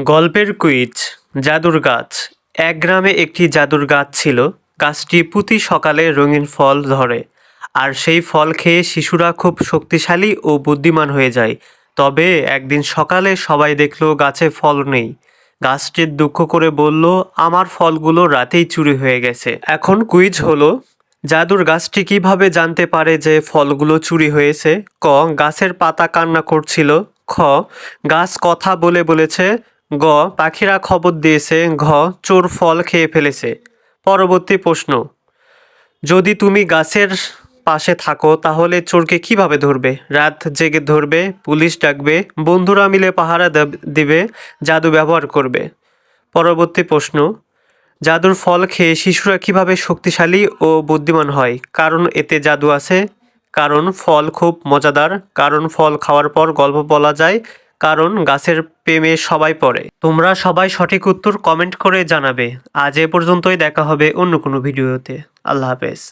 গল্পের কুইজ, জাদুর গাছ। এক গ্রামে একটি জাদুর গাছ ছিল। গাছটি প্রতি সকালে রঙিন ফল ধরে। আর সেই ফল খেয়ে শিশুরা খুব শক্তিশালী ও বুদ্ধিমান হয়ে যায়। তবে একদিন সকালে সবাই দেখল গাছে ফল নেই। গাছটির দুঃখ করে বলল, আমার ফলগুলো রাতেই চুরি হয়ে গেছে। এখন কুইজ হলো, জাদুর গাছটি কীভাবে জানতে পারে যে ফলগুলো চুরি হয়েছে? ক, গাছের পাতা কান্না করছিল। খ, গাছ কথা বলে বলেছে গ, পাখিরা খবর দিয়েছে, ঘ, চোর ফল খেয়ে ফেলেছে। পরবর্তী প্রশ্ন, যদি তুমি গাছের পাশে থাকো, তাহলে চোরকে কীভাবে ধরবে? রাত জেগে ধরবে, পুলিশ ডাকবে, বন্ধুরা মিলে পাহারা দেব- জাদু ব্যবহার করবে। পরবর্তী প্রশ্ন, জাদুর ফল খেয়ে শিশুরা কীভাবে শক্তিশালী ও বুদ্ধিমান হয়? কারণ এতে জাদু আছে, কারণ ফল খুব মজাদার, কারণ ফল খাওয়ার পর গল্প বলা যায় কারণ গাছের প্রেমে সবাই পড়ে। তোমরা সবাই সঠিক উত্তর কমেন্ট করে জানাবে। আজ এ পর্যন্তই দেখা হবে অন্য কোনো ভিডিওতে। আল্লাহ হাফেজ।